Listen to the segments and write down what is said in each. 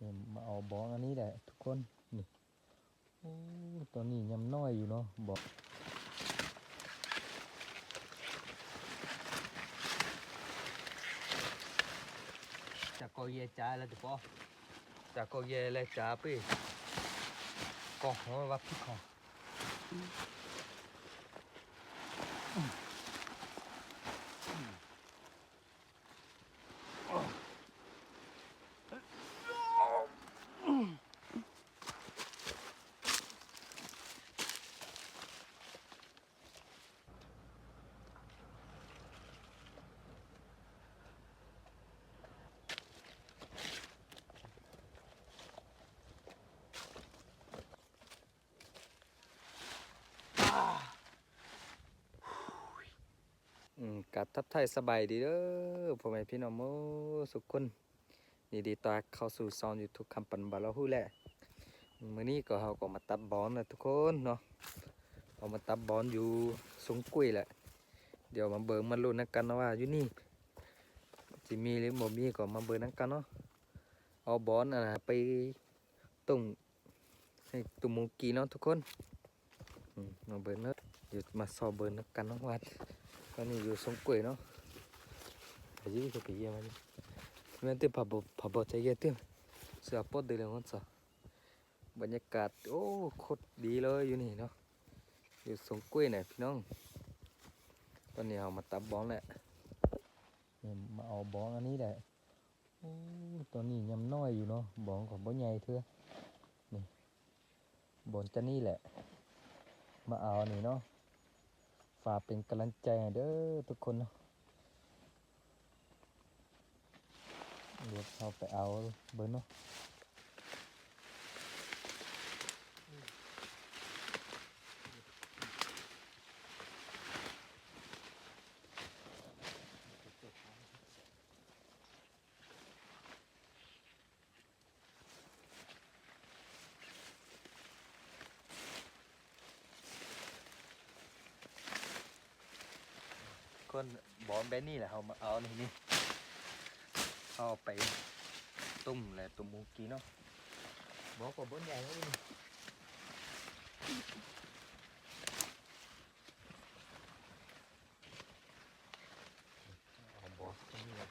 เนี่ยมาเอาบออันนี้แหละทุกคนนี่โอ้ตอนนี้ยังน้อยอยู่เนาะบอกจะก็เยจ่าแล้วจะปอจะก็เยเลยจ่าไปก็หัวว่าพี่ของ อืม กัดทับไทยสบายดีเด้อพ่อแม่พี่น้องโมสุขคนยินดีต้อนเข้าสู่ซอนยูทูบคำปันบาลาฮู้แหละมื้อนี้ก็เฮาก็มาตับบอลนะทุกคนเนาะเอามาตับบอลอยู่สงกุ้ยแหละ เดี๋ยวมาเบิ่งมาลุ้นนำกันนะว่าอยู่นี่สิมีหรือบ่มีก็มาเบิ่งนำกันเนาะเอาบอลน่ะไปต้มให้ตุ่มมูกีเนาะทุกคนมาเบิ่งเนาะเดี๋ยวมาสอบเบิ่งนำกันนะว่า อนนี้อยู่สงกุยเนาะอายุก็ปีมันมันเต็มผับผับใจเย็นเต็มเสือปอดเดือดมันซะบรรยากาศโอ้โคตรดีเลยอยู่นี่เนาะอยู่สงกุยเนี่ยพี่น้อง ตอนนี้เอามาตับบอลแหละมาเอาบอลอันนี้แหละโอ้ตอนนี้ยังน้อยอยู่เนาะบอลของบ่ใหญ่เท่านี่บอลจะนี่แหละ มาเอานี่เนาะ ฝากเป็นกำลังใจเด้อทุกคนเนาะเดี๋ยวเราไปเอาเบอร์เนาะ คนบอลแบนนี่แหละเอามาเอานี่นี่เอาไปต้มแหละต้มมูกีเนาะบอกว่าบนใหญ่แล้วนี่เอาบอลตรงนี้เลย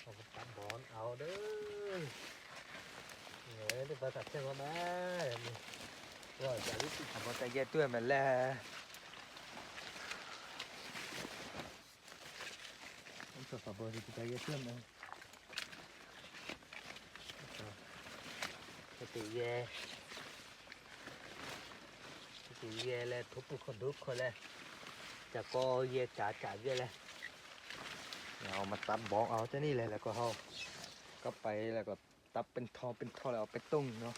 เอาไปตัดบอลเอาเด้อ เนี่ยนี่ภาษาเจ้ามาว่าจะรู้สึก ทำอะไรเยอะตัวมันแหละผมจะฝากบอกที่จะเยอะตัวมันสติเย่สติเย่เลยทุบคนทุกคนเลยจะก็เย่จ่าจ่าเย่เลยเอามาตัดบอกเอาจะนี่เลยแล้วก็เอาก็ไปแล้วก็ตับเป็นทอเป็นทอแล้วเอาไปตุ้งเนาะ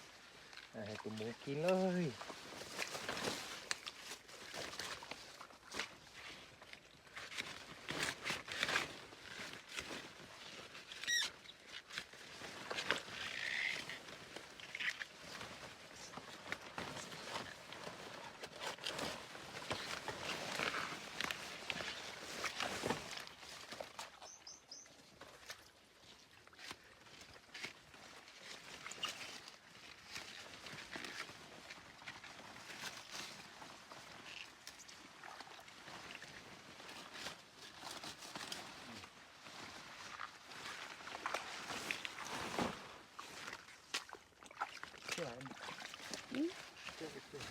ให้กูหมูกินเลย เชื่อไหมเชื่อเชื่อ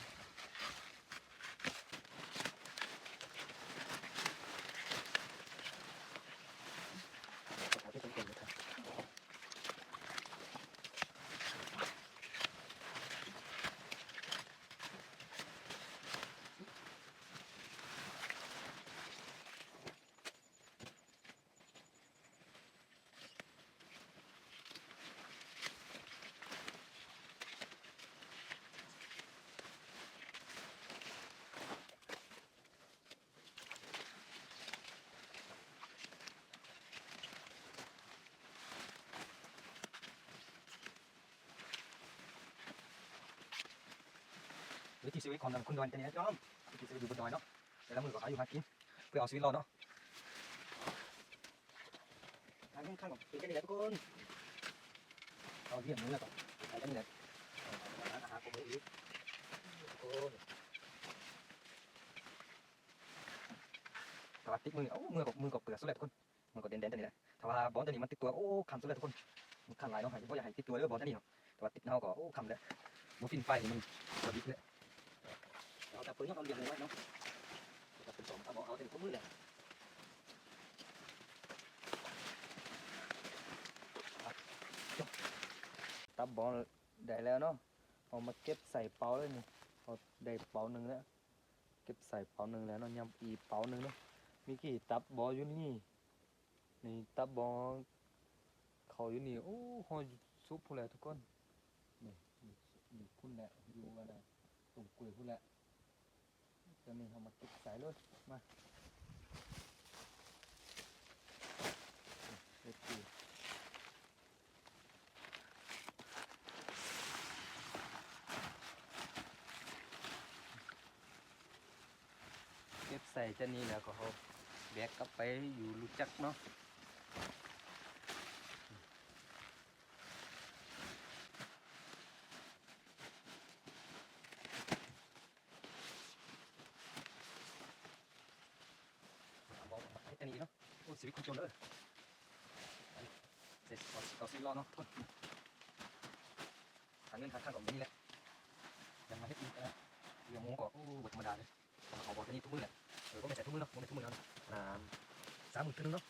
วิถีชีวิตของคุณดอนจะเนี่ยจ้อมวิถีชีวิตอยู่บนดอยเนาะแต่ละมือก็หาอยู่หากินเพื่อเอาชีวิตรอดเนาะทางข้างๆเป็นแค่นี้แหละทุกคนเอาเยี่ยมนี้แล้วก็ใส่แค่นี้แหละร้านอาหารผมเลยอีกทุกคนสวัสดีมือโอ้มือกับมือกับเปลือกสุดเลยทุกคนมือกับเด่นๆตัวนี้แหละถ้าว่าบอลตัวนี้มันติดตัวโอ้คำสุดเลยทุกคนมันคันหลายเนาะให้เพราะอยากให้ติดตัวเด้อบอลตัวนี้เนาะแต่ว่าติดเน่าก็โอ้คำเลยบูฟินไฟมันสวัสดีเลย เอาแต่ปืนยกเอาเรียงเลยไว้เนาะแต่เป็นสองเอาเอาเต็มทุกมือเลยตับบอลได้แล้วเนาะเอามาเก็บใส่เป๋าเลยนี่เอาได้เป๋าหนึ่งแล้วเก็บใส่เป๋าหนึ่งแล้วเนาะยำอีเป๋าหนึ่งเนาะมีกี่ตับบอลอยู่นี่นี่ตับบอลเขาอยู่นี่โอ้หอยซุปพูนแหละทุกคนนี่นี่อยู่พุ่นแหละอยู่อะไรตุ่มกุยพุ่นแหละ ตอนนี้เอามาเก็บใส่เลยมาเก็บกุยเก็บใส่จะนี่แล้วก็เขาแบกกลับไปอยู่รู้จักเนาะบอกให้เจะนี่เนาะโอ้ ชีวิตคนจนเลยเสร็จก่อนต่อซีรอเนาะทนทางเงินทางข้างของนี่แหละยังมาให้อีกนะเรื่องหมูก็โอ้บธรรมดาเลยเขาบอกจะนี่ทุกมื้อแหละเออก็ไม่ใส่ทุกมือเนาะไม่ใส่ทุกมือเนาะอ่าสามหมื่นขึ้นเนาะ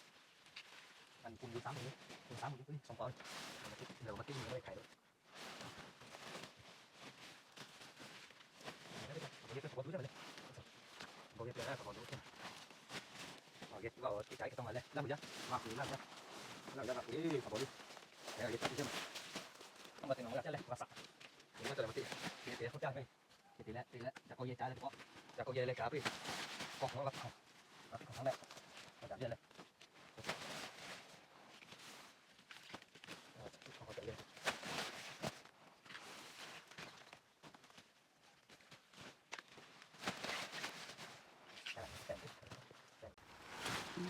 อันคุณดูสามหมื่นคุณสามหมื่นขึ้นสองปอนด์เดี๋ยวมาติ้งไม่ได้ขายเลยเดี๋ยวจะขอดูได้ไหมบอกเดี๋ยวนะขอดูกันเอาเดี๋ยวก็ที่ใจก็ต้องมาเลยแล้วมึงจะมาคุยแล้วจ้ะแล้วจะมาคุยขอบอกดิเดี๋ยวเดี๋ยวจะมาต้องมาตีน้องแล้วจะเลยมาสักเดี๋ยวจะมาตีเดี๋ ยวเขาจ้างไปตีแล้วตีแล้วจะกอเยี่ยจ้าเลยก็จะกอเยี่ยเลยครับพี่กองรับของรับของทั้งแรกมาจับเยอะเลยของจับเยอะแต่งแต่งย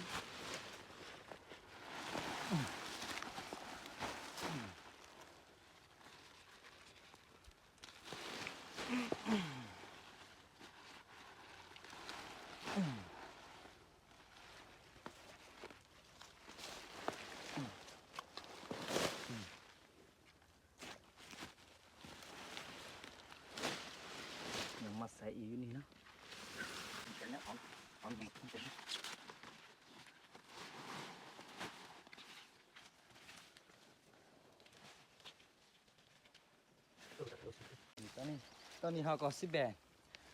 ังมาใส่อีกอยู่นี่เนาะแต่เนี้ยของของดีของเจ๋งตอ นี่ตอนนี้เราก็สิแบก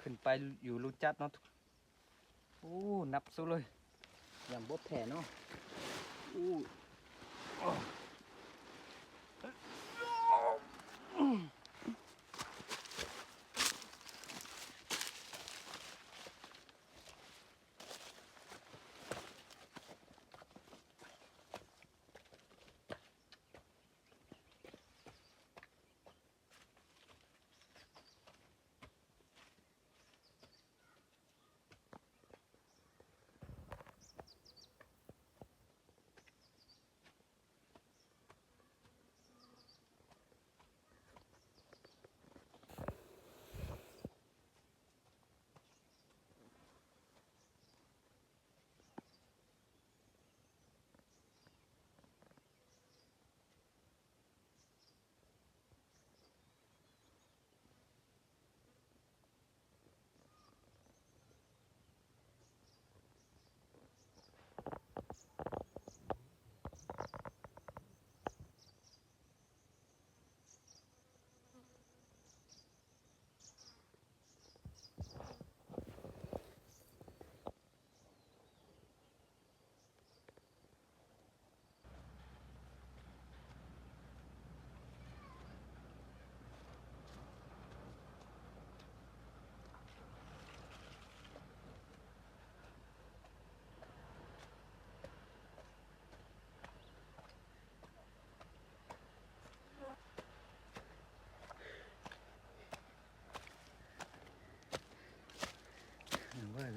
ขึ้นไปอยู่รูจัดเนาะโอ้นับสู้เลยอย่างบดแผ่เนาะอู้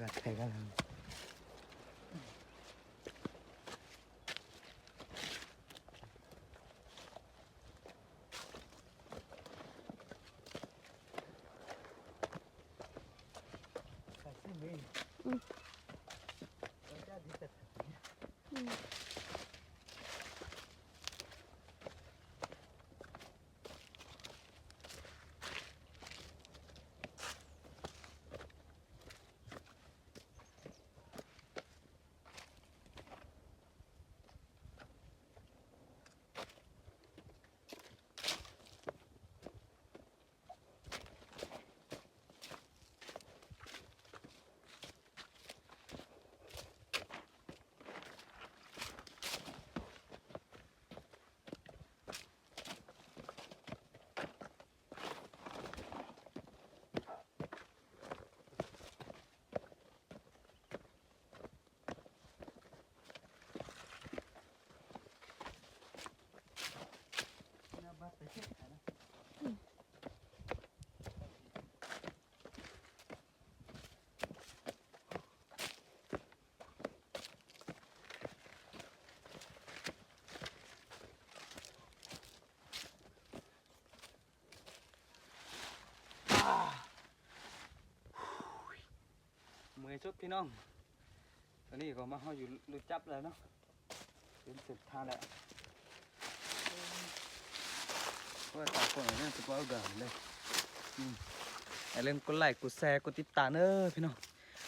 อ้อว่ากัดใครกัน อืม เมื่อยสุดพี่น้อง ตอนนี้ก็มาเฮาอยู่รูจับแล้วเนาะเป็นสุดทางแล้วว่าตาคนเนี่ยสุดว่ากินเลยอืมอย่าลืมกดไลค์กดแชร์กดติดตามเด้อพี่น้อง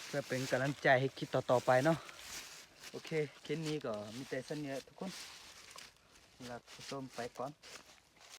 เพื่อเป็นกำลังใจให้คลิปต่อๆไปเนาะโอเคคลิปนี้ก็มีแต่สัญญาทุกคนลาผู้ชมไปก่อน